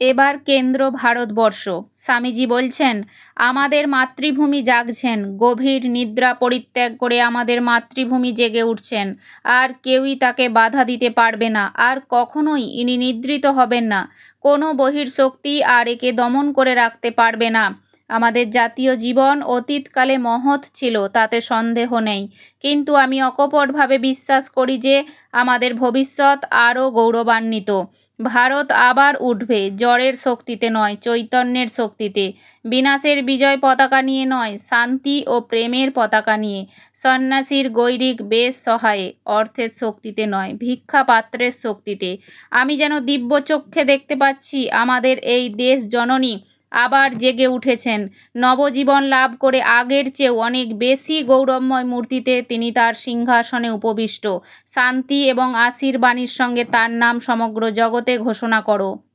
এবার কেন্দ্র ভারতবর্ষ। স্বামীজি বলছেন, আমাদের মাতৃভূমি জাগছেন, গভীর নিদ্রা পরিত্যাগ করে আমাদের মাতৃভূমি জেগে উঠছেন। আর কেউই তাকে বাধা দিতে পারবে না, আর কখনোই ইনি নিদ্রিত হবেন না। কোনো বহির শক্তি আর একে দমন করে রাখতে পারবে না। আমাদের জাতীয় জীবন অতীতকালে মহৎ ছিল, তাতে সন্দেহ নেই। কিন্তু আমি অকপটভাবে বিশ্বাস করি যে আমাদের ভবিষ্যৎ আরও গৌরবান্বিত। ভারত আবার উঠবে জ্বরের শক্তিতে নয়, চৈতন্যের শক্তিতে। বিনাশের বিজয় পতাকা নিয়ে নয়, শান্তি ও প্রেমের পতাকা নিয়ে। সন্ন্যাসীর গৈরিক বেশ সহায়ে, অর্থের শক্তিতে নয়, ভিক্ষা পাত্রের শক্তিতে। আমি যেন দিব্য চক্ষে দেখতে পাচ্ছি আমাদের এই দেশ জননী আবার জেগে উঠেছেন। নবজীবন লাভ করে আগের চেয়েও অনেক বেশি গৌরবময় মূর্তিতে তিনি তার সিংহাসনে উপবিষ্ট। শান্তি এবং আশীর্বাণীর সঙ্গে তার নাম সমগ্র জগতে ঘোষণা করো।